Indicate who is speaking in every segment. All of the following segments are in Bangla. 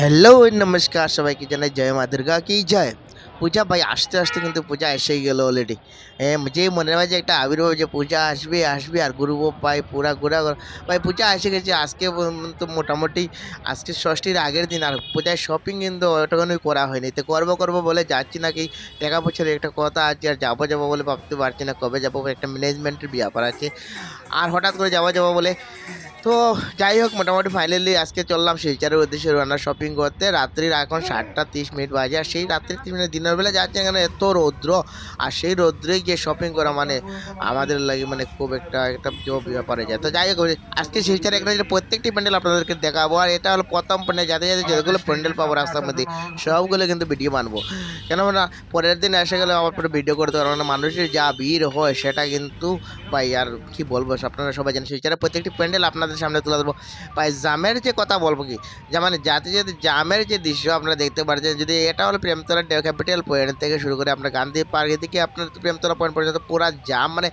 Speaker 1: হ্যালো নমস্কার সবাইকে জানাই জয় মা দুর্গা কি জয়? পূজা ভাই, আসতে আসতে কিন্তু পূজা এসেই গেল অলরেডি যে মনে হয় যে একটা আবির্ভাব যে পূজা আসবে আসবে আর গুরু ভাই পুরা ঘোরা ভাই, পূজা এসে গেছে, আজকে তো মোটামুটি আজকে ষষ্ঠীর আগের দিন আর পূজায় শপিং কিন্তু ওটাখানি করা হয়নি। তো করব করব বলে যাচ্ছি নাকি? টাকা পয়সার একটা কথা আছে আর যাব যাব বলে ভাবতে পারছি না কবে যাব, একটা ম্যানেজমেন্টের ব্যাপার আছে। আর হঠাৎ করে যাব যাব বলে তো যাই হোক মোটামুটি ফাইনালি আজকে চললাম শিলচরের উদ্দেশ্যে রান্না শপিং করতে। রাত্রির এখন সাতটা তিরিশ মিনিট বাজে আর সেই রাত্রি তিরিশ মিনিট দিনের বেলা যাচ্ছে এখানে এত রৌদ্র আর সেই রৌদ্রে গিয়ে শপিং করা মানে আমাদের লাগে মানে খুব একটা একটা জব ব্যাপারে যায়। তো যাই হোক আজকে শিলচরে একটা প্রত্যেকটি প্যান্ডেল আপনাদেরকে দেখাবো আর এটা হলো প্রথম প্যান্ডেল যাতে যাতে যেগুলো প্যান্ডেল পাবো রাস্তার মধ্যে সবগুলো কিন্তু ভিডিও বানবো। কেননা পরের দিন এসে গেলে আবার পরে ভিডিও করতে পারব না মানুষের যা ভিড় হয় সেটা কিন্তু ভাই আর কি বলব আপনারা সবাই জানেন শিলচরে প্রত্যেকটি প্যান্ডেল আপনাদের সামনে তুলে ধরবো। ভাই, জামের যে কথা বলব কি? যে মানে যাতে যাতে জামের যে দৃশ্য আপনারা দেখতে পাচ্ছেন যদি এটা হলো প্রেমতলা ক্যাপিটাল পয়েন্ট থেকে শুরু করে আপনার গান্ধী পার্ক থেকে আপনার প্রেমতলা পয়েন্ট পর্যন্ত পুরো জাম মানে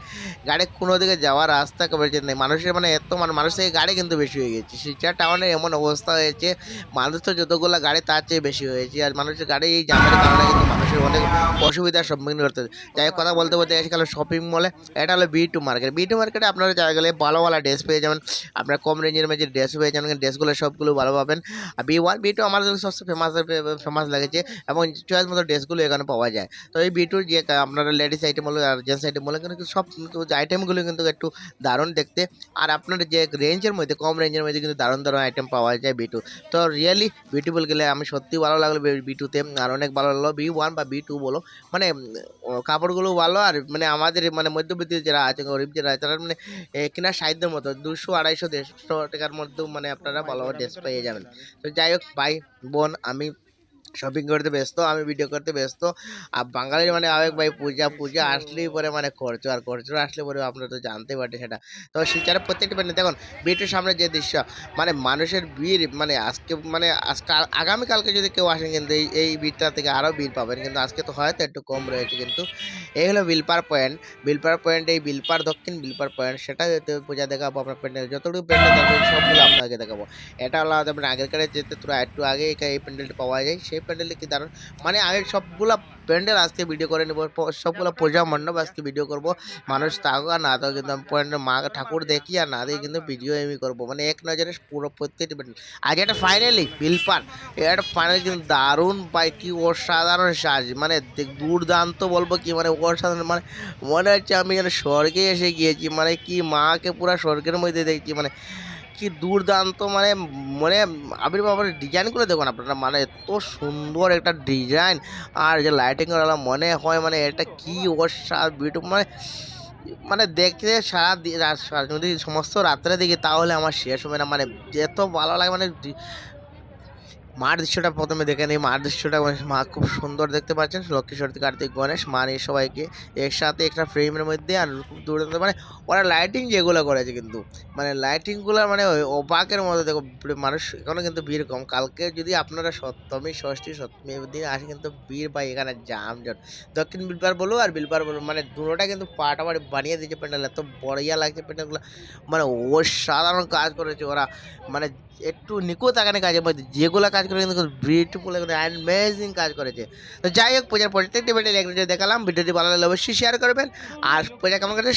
Speaker 1: গাড়ি কোনো দিকে যাওয়ার রাস্তা কভারেজ নেই। মানুষের মানে এত মানে মানুষ থেকে গাড়ি কিন্তু বেশি হয়ে গেছে। শিলচর টাউনে এমন অবস্থা হয়েছে মানুষ তো যতগুলো গাড়ি তার চেয়ে বেশি হয়েছে। আর মানুষের গাড়ি এই জামের কারণে কিন্তু মানুষের অনেক অসুবিধার সম্মুখীন করতে যাই হোক, কথা বলতে বলতে এসে গেল শপিং মলে এটা হলো B two market B two মার্কেটে আপনারা জায়গা গেলে ভালো ভালো ড্রেস পেয়ে যাবেন। আপনার কম রেঞ্জের মধ্যে ড্রেস পেয়ে যাবেন ড্রেসগুলো সবগুলো ভালো পাবেন। আর বি ওয়ান বি টু আমাদের সবচেয়ে ফেমাস ফেমাস লেগেছে এবং চয়েস মতো ড্রেসগুলো এখানে পাওয়া যায়। তো এই বি টুর যে আপনারা লেডিস আইটেম হলো আর জেন্টস আইটেম হলো কিন্তু সব আইটেমগুলো কিন্তু একটু দারুণ দেখতে। আর আপনার যে রেঞ্জের মধ্যে, কম রেঞ্জের মধ্যে কিন্তু দারুণ দারুণ আইটেম পাওয়া যায় বি টু তো রিয়েলি বিউটিফুল গেলে আমি সত্যি ভালো লাগল বি টুতে আর অনেক ভালো লাগল। বি ওয়ান বা বি টু বলো মানে কাপড়গুলো ভালো, আর মানে আমাদের মানে মধ্যবিত্ত যারা আছে, গরিব যারা তারা মানে কেনার সাধ্যের মতো দুশো, আড়াইশো দেড়শো টাকার মধ্যেও মানে আপনারা ভালো ড্রেস পেয়ে যাবেন। তো যাই হোক ভাই বোন আমি শপিং করতে ব্যস্ত আমি ভিডিও করতে ব্যস্ত। আর বাঙালির মানে আবেগ ভাই পূজা পূজা আসলেই পরে মানে খরচ আর খরচ আসলে পরে আপনারা তো জানতে পারছেন সেটা। তো শিলচরে প্রত্যেকটা প্যান্ডেল দেখুন বিটুর সামনে যে দৃশ্য মানে মানুষের ভিড় মানে আজকে মানে আজকে আগামীকালকে যদি কেউ আসেন কিন্তু এই এই ভিড়টা থেকে আরও ভিড় পাবেন। কিন্তু আজকে তো হয়তো একটু কম রয়েছে কিন্তু এই হলো বিলপার পয়েন্ট। বিলপার পয়েন্ট এই বিলপার দক্ষিণ বিলপার পয়েন্ট, সেটা যেতে পূজা দেখাবো আপনার প্যান্ডেল, যতটুকু প্যান্ডেল থাকবে সবগুলো আপনাকে দেখাবো। এটা হলো আপনার আগের কারে যেতে তোরা একটু আগে এই প্যান্ডেলটা পাওয়া যায়, সেই প্যান্ডেলে কি দারুণ? মানে আগের সবগুলা প্যান্ডেল আজকে ভিডিও করে নেব। সবগুলো পূজা মণ্ডপ আজকে ভিডিও করব। মানুষ থাকুক আর না থাকুক কিন্তু আমি প্যান্ডেল মা ঠাকুর দেখি আর না দেখি কিন্তু ভিডিও আমি করব। মানে এক নজরে পুরো প্রত্যেকটি প্যান্ডেল আজ এটা ফাইনালি বিলপান এটা ফাইনালি কিন্তু দারুণ পাই কি অসাধারণ সাজ। মানে দুর্দান্ত বলব কি মানে অসাধারণ মানে মনে হচ্ছে আমি যেন স্বর্গে এসে গিয়েছি। মানে কি মাকে পুরো স্বর্গের মধ্যে দেখছি। মানে কি দুর্দান্ত মানে মানে আবির আবির্ভাবের ডিজাইনগুলো দেখুন আপনারা মানে এত সুন্দর একটা ডিজাইন আর যে লাইটিং করা মনে হয় মানে এটা কি অসার বিউটি মানে মানে দেখতে সারা যদি সমস্ত রাত্রে দেখি তাহলে আমার শেষ হবে না মানে এত ভালো লাগে মানে মার দৃশ্যটা প্রথমে দেখে নিই। মার দৃশ্যটা মানে মা খুব সুন্দর দেখতে পাচ্ছেন। লক্ষ্মী, সরস্বতী, কার্তিক, গণেশ, মা নিয়ে সবাইকে একসাথে একটা ফ্রেমের মধ্যে আর খুব দুর্দান্ত মানে ওরা লাইটিং যেগুলো করেছে কিন্তু মানে লাইটিংগুলো মানে ওই অবাকের মতো। দেখো মানুষ এখনও কিন্তু ভিড় কম। কালকে যদি আপনারা সপ্তমী, ষষ্ঠী, সপ্তমী দিন আসে কিন্তু ভিড় পাই এখানে জামজট। দক্ষিণ বিলপার বলো আর বিলপার বলো মানে দুটোটা কিন্তু পাটাপাটি বানিয়ে দিয়েছে প্যান্ডেল। এত বড়িয়া লাগছে প্যান্ডেলগুলো। মানে অসাধারণ কাজ করেছে ওরা। মানে একটু নিখুঁত আগানে কাজের মধ্যে যেগুলো কাজ করে কিন্তু বিউটিফুল অ্যামেজিং কাজ করেছে। তো যাই হোক, পূজার প্রত্যেকটি ভিডিও দেখালাম, ভিডিওটি ভালো লাগলে অবশ্যই শেয়ার করবেন। আর পূজা কেমন করেছে